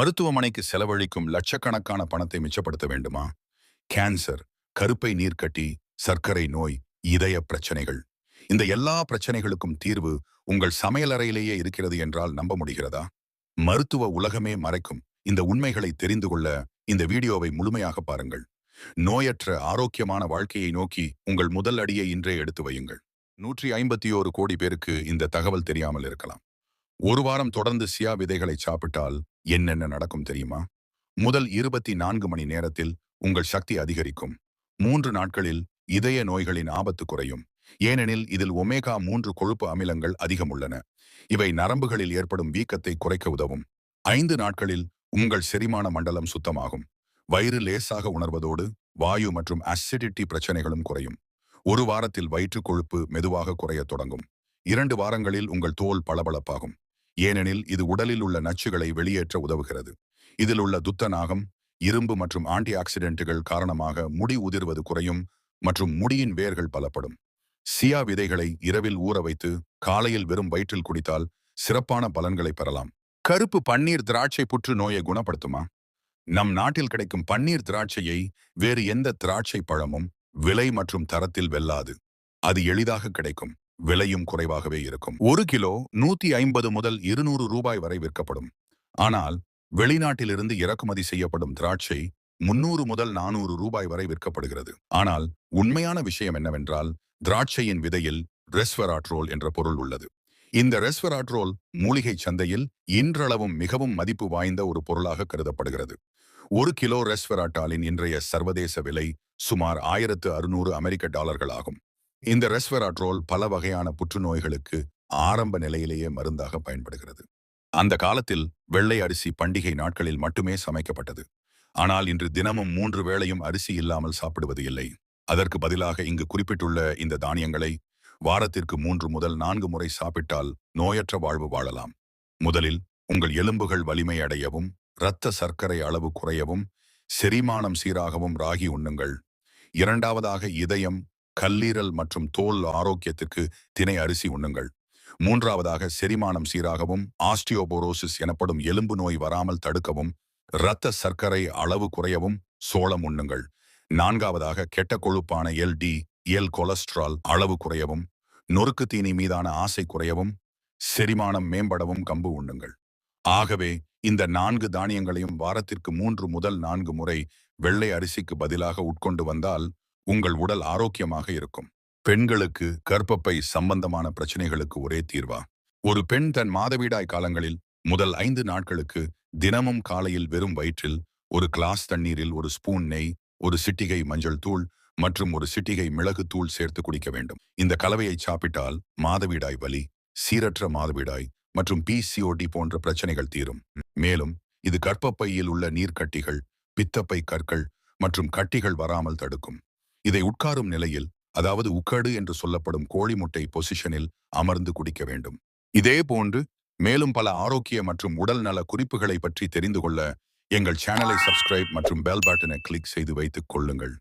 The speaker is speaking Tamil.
மருத்துவமனைக்கு செலவழிக்கும் லட்சக்கணக்கான பணத்தை மிச்சப்படுத்த வேண்டுமா? கேன்சர் கருப்பை நீர்க்கட்டி சர்க்கரை நோய் இதய பிரச்சனைகள். இந்த எல்லா பிரச்சனைகளுக்கும் தீர்வு உங்கள் சமையலறையிலேயே இருக்கிறது என்றால் நம்ப முடிகிறதா? மருத்துவ உலகமே மறைக்கும். இந்த உண்மைகளை தெரிந்து கொள்ள இந்த வீடியோவை முழுமையாக பாருங்கள். நோயற்ற ஆரோக்கியமான வாழ்க்கையை நோக்கி உங்கள் முதல் அடியை இன்றே எடுத்து வையுங்கள். நூற்றி ஐம்பத்தி ஓரு கோடி பேருக்கு இந்த தகவல் தெரியாமல் இருக்கலாம். ஒரு வாரம் தொடர்ந்து சியா விதைகளை சாப்பிட்டால் என்னென்ன நடக்கும் தெரியுமா? முதல் இருபத்தி நான்கு மணி நேரத்தில் உங்கள் சக்தி அதிகரிக்கும். மூன்று நாட்களில் இதய நோய்களின் ஆபத்து குறையும். ஏனெனில் இதில் ஒமேகா மூன்று கொழுப்பு அமிலங்கள் அதிகம் உள்ளன இவை நரம்புகளில் ஏற்படும் வீக்கத்தை குறைக்க உதவும். ஐந்து நாட்களில் உங்கள் செரிமான மண்டலம் சுத்தமாகும். வயிறு லேசாக உணர்வதோடு வாயு மற்றும் அசிடிட்டி பிரச்சனைகளும் குறையும். ஒரு வாரத்தில் வயிற்று கொழுப்பு மெதுவாக குறையத் தொடங்கும். இரண்டு வாரங்களில் உங்கள் தோல் பளபளப்பாகும். ஏனெனில் இது உடலில் உள்ள நச்சுகளை வெளியேற்ற உதவுகிறது. இதில் உள்ள துத்தநாகம் இரும்பு மற்றும் ஆன்டி ஆக்சிடென்ட்டுகள் காரணமாக முடி உதிர்வது குறையும் மற்றும் முடியின் வேர்கள் பலப்படும். சியா விதைகளை இரவில் ஊற வைத்து காலையில் வெறும் வயிற்றில் குடித்தால் சிறப்பான பலன்களை பெறலாம். கருப்பு பன்னீர் திராட்சை புற்று நோயை குணப்படுத்துமா? நம் நாட்டில் கிடைக்கும் பன்னீர் திராட்சையை வேறு எந்த திராட்சை பழமும் விலை மற்றும் தரத்தில் வெல்லாது. அது எளிதாக கிடைக்கும். விலையும் குறைவாகவே இருக்கும். ஒரு கிலோ நூத்தி ஐம்பது முதல் இருநூறு ரூபாய் வரை விற்கப்படும். ஆனால் வெளிநாட்டிலிருந்து இறக்குமதி செய்யப்படும் திராட்சை முன்னூறு முதல் நானூறு ரூபாய் வரை விற்கப்படுகிறது. ஆனால் உண்மையான விஷயம் என்னவென்றால் திராட்சையின் விதையில் ரெஸ்வராட்ரோல் என்ற பொருள் உள்ளது. இந்த ரெஸ்வராட்ரோல் மூலிகை சந்தையில் இன்றளவும் மிகவும் மதிப்பு வாய்ந்த ஒரு பொருளாக கருதப்படுகிறது. ஒரு கிலோ ரெஸ்வராட்டாலின் இன்றைய சர்வதேச விலை சுமார் ஆயிரத்து அறுநூறு அமெரிக்க டாலர்கள் ஆகும் இந்த ரெஸ்வராட்ரோல் பல வகையான புற்றுநோய்களுக்கு ஆரம்ப நிலையிலேயே மருந்தாக பயன்படுகிறது. அந்த காலத்தில் வெள்ளை அரிசி பண்டிகை நாட்களில் மட்டுமே சமைக்கப்பட்டது. ஆனால் இன்று தினமும் மூன்று வேளையும் அரிசி இல்லாமல் சாப்பிடுவது இல்லை. அதற்கு பதிலாக இங்கு குறிப்பிட்டுள்ள இந்த தானியங்களை வாரத்திற்கு மூன்று முதல் நான்கு முறை சாப்பிட்டால் நோயற்ற வாழ்வு வாழலாம். முதலில் உங்கள் எலும்புகள் வலிமை அடையவும் இரத்த சர்க்கரை அளவு குறையவும் செரிமானம் சீராகவும் ராகி உண்ணுங்கள். இரண்டாவதாக இதயம் கல்லீரல் மற்றும் தோல் ஆரோக்கியத்திற்கு தினை அரிசி உண்ணுங்கள். மூன்றாவதாக செரிமானம் சீராகவும் ஆஸ்டியோபோரோசிஸ் எனப்படும் எலும்பு நோய் வராமல் தடுக்கவும் இரத்த சர்க்கரை அளவு குறையவும் சோளம் உண்ணுங்கள். நான்காவதாக கெட்ட கொழுப்பான எல்டி எல் கொலஸ்ட்ரால் அளவு குறையவும் நொறுக்கு தீனி மீதான ஆசை குறையவும் செரிமானம் மேம்படவும் கம்பு உண்ணுங்கள். ஆகவே இந்த நான்கு தானியங்களையும் வாரத்திற்கு மூன்று முதல் நான்கு முறை வெள்ளை அரிசிக்கு பதிலாக உட்கொண்டு வந்தால் உங்கள் உடல் ஆரோக்கியமாக இருக்கும். பெண்களுக்கு கர்ப்பப்பை சம்பந்தமான பிரச்சனைகளுக்கு ஒரே தீர்வா? ஒரு பெண் தன் மாதவிடாய் காலங்களில் முதல் ஐந்து நாட்களுக்கு தினமும் காலையில் வெறும் வயிற்றில் ஒரு கிளாஸ் தண்ணீரில் ஒரு ஸ்பூன் நெய் ஒரு சிட்டிகை மஞ்சள் தூள் மற்றும் ஒரு சிட்டிகை மிளகு தூள் சேர்த்து குடிக்க வேண்டும். இந்த கலவையை சாப்பிட்டால் மாதவிடாய் வலி சீரற்ற மாதவிடாய் மற்றும் பிசிஓடி போன்ற பிரச்சனைகள் தீரும். மேலும் இது கர்ப்பப்பையில் உள்ள நீர்க்கட்டிகள் பித்தப்பை கற்கள் மற்றும் கட்டிகள் வராமல் தடுக்கும். இதை உட்காரும் நிலையில் அதாவது உக்கடு என்று சொல்லப்படும் கோழி முட்டை பொசிஷனில் அமர்ந்து குடிக்க வேண்டும். இதே போன்று மேலும் பல ஆரோக்கிய மற்றும் உடல் நல குறிப்புகளை பற்றி தெரிந்து கொள்ள எங்கள் சேனலை சப்ஸ்கிரைப் மற்றும் பெல் பட்டனை கிளிக் செய்து வைத்துக் கொள்ளுங்கள்.